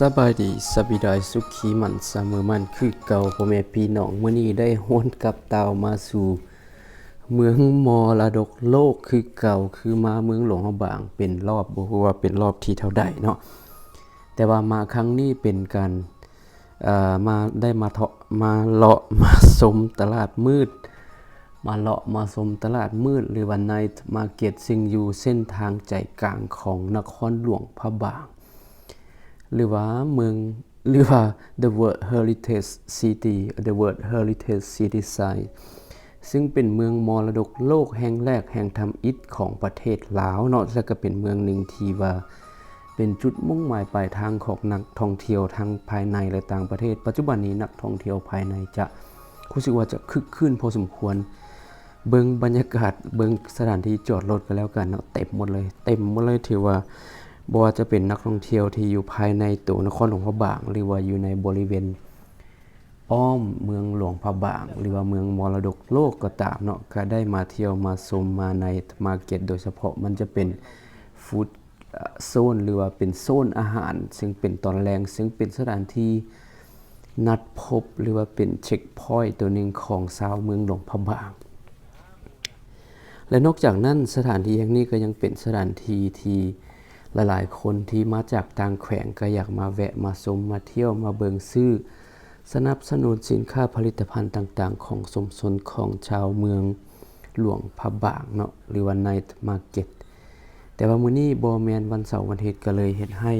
สบายดีสบิดายสุขีมันเสมอมันคือเก่าพ่อแม่พี่น้องมื้อนี้ได้หวนกลับเตามาสู่ เมืองมอระดกโลกคือเก่าคือมาเมืองหลวงพระบาง เป็นรอบบ่ฮู้ว่าเป็นรอบที่เท่าใดเนาะแต่ว่ามาครั้งนี้เป็นการเอ่อมาได้มาเทาะมาเลาะมาชมตลาดมืด มาเลาะมาชมตลาดมืด หรือว่า Night Market ซึ่งอยู่เส้นทางใจกลางของนครหลวงพระบาง หรือว่าเมืองหรือว่า the World Heritage City the World Heritage City Site ซึ่งเป็นเมืองมรดกโลกแห่งแรกแห่งทำอิฐของประเทศลาวเนาะและก็เป็นเมืองหนึ่งที่ว่าเป็นจุดมุ่งหมายปลายทางของนักท่องเที่ยวทั้งภายในและต่างประเทศ ปัจจุบันนี้นักท่องเที่ยวภายในจะรู้สึกว่าจะคึกคืนพอสมควร เบิงบรรยากาศเบิงสถานที่จอดรถกันแล้วกันเนาะเต็มหมดเลย เต็มหมดเลยถือว่า บ่ว่าจะเป็นนักท่องเที่ยวที่อยู่ภายในตัวนครหลวงพระบาง หรือว่าอยู่ในบริเวณอ้อมเมืองหลวงพระบาง หรือว่าเมืองมรดกโลกก็ตามเนาะก็ได้มาเที่ยวมาชมมาในมาเก็ตโดยเฉพาะมันจะเป็นฟู้ดโซนหรือว่าเป็นโซนอาหาร ซึ่งเป็นตอนแรงซึ่งเป็นสถานที่นัดพบหรือว่าเป็นเช็คพอยต์ตัวหนึ่งของชาวเมืองหลวงพระบาง และนอกจากนั้นสถานที่แห่งนี้ก็ยังเป็นสถานที่ที่ หลายๆ คนที่มาจากต่างแขวงก็อยากมาแวะมาชมมาเที่ยวมาเบิงซื้อ สนับสนุนสินค้าผลิตภัณฑ์ต่างๆ ของสมสนของชาวเมืองหลวงพระบางเนาะหรือว่า Night Market แต่ว่ามื้อนี้บ่แมนวันเสาร์วันอาทิตย์ก็เลยเฮ็ดให้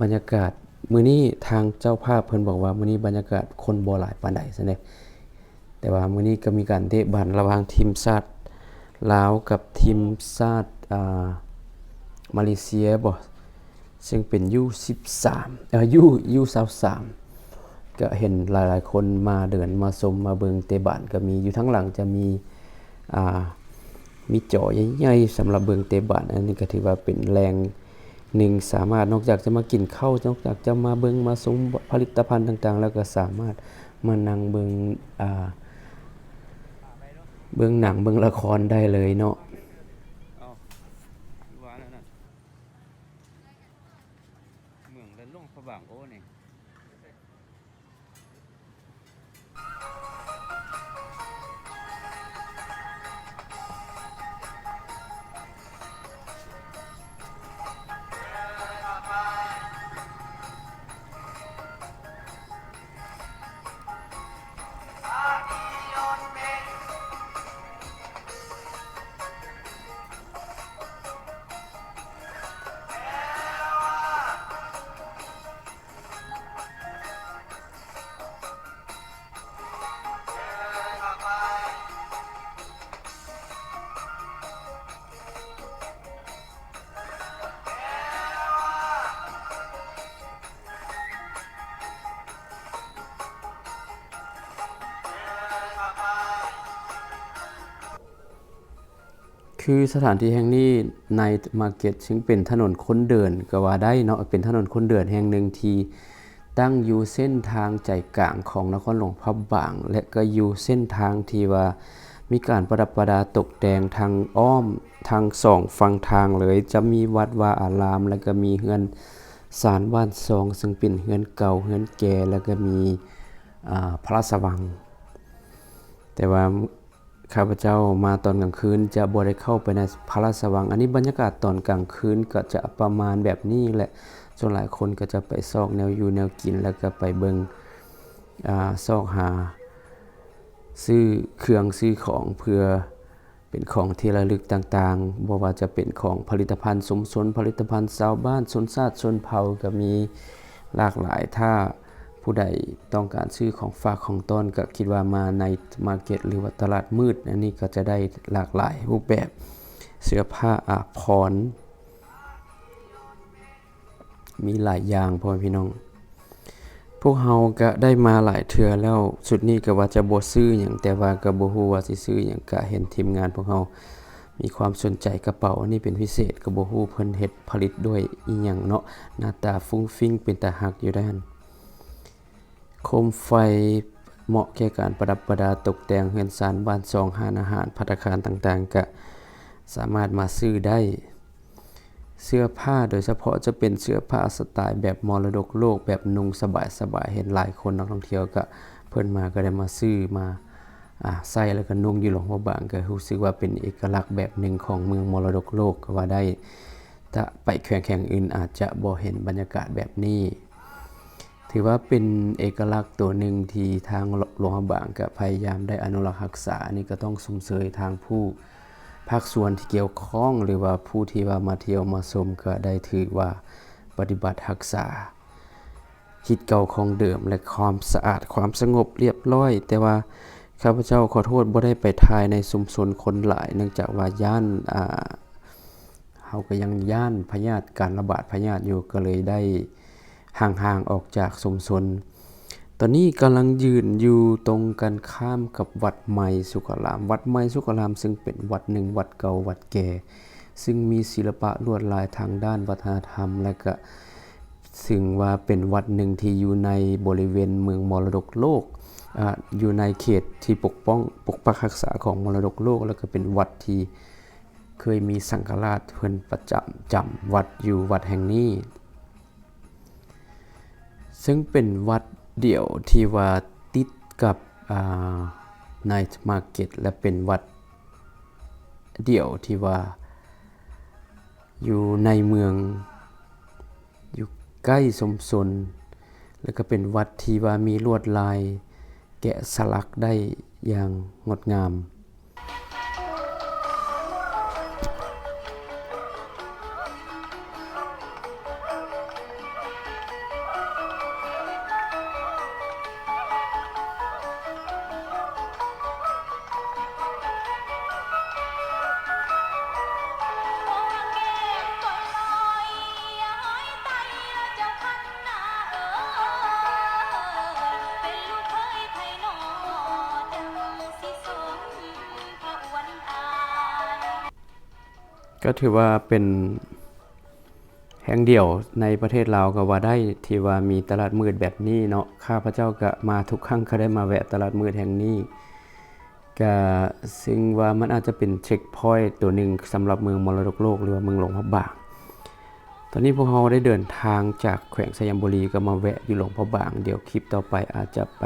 บรรยากาศมื้อนี้ทางเจ้าภาพเพิ่นบอกว่ามื้อนี้บรรยากาศคนบ่หลายปานใดซะเด้แต่ว่ามื้อนี้ก็มีการเตะบอลระหว่างทีมชาติลาวกับทีมชาติอ่า มาเลเซียบ่ซึ่งเป็น U13 เอ่อ U U23 ก็เห็นหลายๆ คนมาเดินมาชมมาเบิงเตบานก็มีอยู่ทั้งหลังจะมีอ่ามีจอใหญ่ๆสำหรับเบิงเตบานอันนี้ก็ถือว่าเป็นแรงหนึ่งสามารถนอกจากจะมากินข้าวนอกจากจะมาเบิงมาชมผลิตภัณฑ์ต่าง ๆ แล้วก็สามารถมานั่งเบิงอ่าเบิงหนังเบิงละครได้เลยเนาะ คือสถานที่แห่งนี้ในมาร์เก็ตซึ่งเป็นถนนคนเดินก็ว่าได้เนาะเป็นถนนคนเดินแห่งหนึ่งที่ตั้งอยู่เส้นทางใจกลางของนครหลวงพระบาง และก็อยู่เส้นทางที่ว่ามีการประดับประดาตกแต่งทางอ้อมทางสองฝั่งทางเลย จะมีวัดวาอาราม แล้วก็มีเฮือนศาลบ้านซอง ซึ่งเป็นเฮือนเก่าเฮือนแก่แล้วก็มีพระราชวัง แต่ว่า ข้าพเจ้ามาตอนกลางคืนจะบ่ได้เข้าไปในพระราชวัง อันนี้บรรยากาศตอนกลางคืนก็จะประมาณแบบนี้แหละส่วนหลายคนก็จะไปซอกแนวอยู่แนวกินแล้วก็ไปเบิงอซอกหา ซื้อเครื่องซื้อของเพื่อเป็นของที่ระลึกต่างๆบ่ว่าจะเป็นของผลิตภัณฑ์สมสนผลิตภัณฑ์ชาวบ้านชนชาติชนเผ่าก็มีหลากหลายถ้า ผู้ใดต้องการซื้อของฝากของต้นก็คิดว่ามาในมาร์เก็ตหรือว่าตลาดมืดอันนี้ก็จะได้หลากหลายรูปแบบเสื้อผ้าอาภรณ์มีหลายอย่างพ่อพี่น้อง พวกเฮาก็ได้มาหลายเทือแล้วสุดนี้ก็ว่าจะบ่ซื้อหยังแต่ว่าก็บ่ฮู้ว่าสิซื้อหยังก็เห็นทีมงานพวกเฮามีความสนใจกระเป๋าอันนี้เป็นพิเศษก็บ่ฮู้เพิ่นเฮ็ดผลิตด้วยอีหยังเนาะหน้าตาฟุ้งฟิ้งเป็นตาฮักอยู่ด้าน โคมไฟเหมาะแก่การประดับประดาตกแต่งเฮือนศาลบ้านซองห้านอาหารภัตตาคารต่างๆ ก็สามารถมาซื้อได้ เสื้อผ้าโดยเฉพาะจะเป็นเสื้อผ้าสไตล์แบบมรดกโลกแบบนุ่งสบายๆเห็นหลายคนนักท่องเที่ยวก็เพิ่นมาก็ได้มาซื้อมาอ่าใส่แล้วก็นุ่งอยู่หลวงพระบางก็รู้สึกว่าเป็นเอกลักษณ์แบบหนึ่งของเมืองมรดกโลกก็ว่าได้ถ้าไปแข่งแข่งอื่นอาจจะบ่เห็นบรรยากาศแบบนี้ ถือว่าเป็นเอกลักษณ์ตัวหนึ่งที่ทางหลวงบางก็พยายามได้อนุรักษ์รักษานี่ก็ต้องสมเสยทางผู้ภาคส่วนที่เกี่ยวข้องหรือว่าผู้ที่ว่ามาเที่ยวมาชมก็ได้ถือว่าปฏิบัติรักษาคิดเก่าของเดิมและความสะอาดความสงบเรียบร้อย แต่ว่าข้าพเจ้าขอโทษบ่ได้ไปถ่ายในชุมชนคนหลาย เนื่องจากว่าย่านอ่าเฮาก็ยังย่านพยาธิการระบาดพยาธิอยู่ก็เลยได้ ห่างๆออกจากสมสน ตอนนี้กำลังยืนอยู่ตรงกันข้ามกับวัดใหม่สุขราม วัดใหม่สุขราม ซึ่งเป็นวัดหนึ่งวัดเก่าวัดแก่ ซึ่งมีศิลปะลวดลายทางด้านวัฒนธรรม และก็ซึ่งว่าเป็นวัดหนึ่งที่อยู่ในบริเวณเมืองมรดกโลกออยู่ในเขตที่ปกป้องปกปักรักษาของมรดกโลก แล้วก็เป็นวัดที่เคยมีสังฆราชเพิ่อนประจำจำวัดอยู่วัดแห่งนี้ ซึ่งเป็นวัดเดี่ยวที่ว่าติดกับอ่า Night Market และเป็นวัดเดี่ยวที่ว่าอยู่ในเมือง อยู่ใกล้สมสนแล้วก็เป็นวัดที่ว่ามีลวดลายแกะสลักได้อย่างงดงาม ก็ถือว่าเป็นแห่งเดียวในประเทศลาวก็ว่าได้ที่ว่ามีตลาดมืดแบบนี้เนาะข้าพเจ้าก็มาทุกครั้งก็ได้มาแวะตลาดมืดแห่งนี้ก็ซึ่งว่ามันอาจจะเป็นเช็คพอยต์ตัวหนึ่งสำหรับเมืองมรดกโลกหรือว่าเมืองหลวงพระบาง ตอนนี้พวกเราได้เดินทางจากแขวงสยามบุรีก็มาแวะอยู่หลวงพระบาง เดี๋ยวคลิปต่อไปอาจจะไป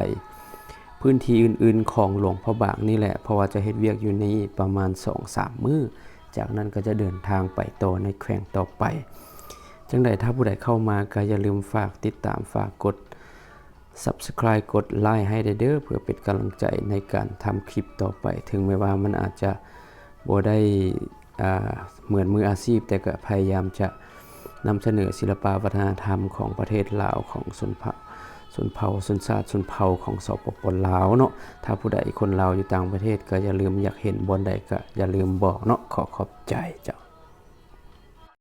พื้นที่อื่นๆของหลวงพระบางนี่แหละ เพราะว่าจะเฮ็ดเวียกอยู่นี่ประมาณ 2-3 มื้อ จากนั้นก็จะเดินทางไปต่อในแขวงต่อไป จังใดถ้าผู้ใดเข้ามาก็อย่าลืมฝากติดตามฝากกด Subscribe กดไลค์ให้ได้เด้อเพื่อเป็นกำลังใจในการทำคลิปต่อไป ถึงแม้ว่ามันอาจจะบ่ได้เหมือนมืออาชีพ แต่ก็พยายามจะนำเสนอศิลปวัฒนธรรมของประเทศลาวของชนเผ่า ส่วนเผ่าส่วนชาติส่วนเผ่าของสปปลาวเนาะถ้าผู้ใดคนลาวอยู่ต่างประเทศก็อย่าลืมอยากเห็นบอนใดก็อย่าลืมบอกเนาะขอขอบใจเจ้า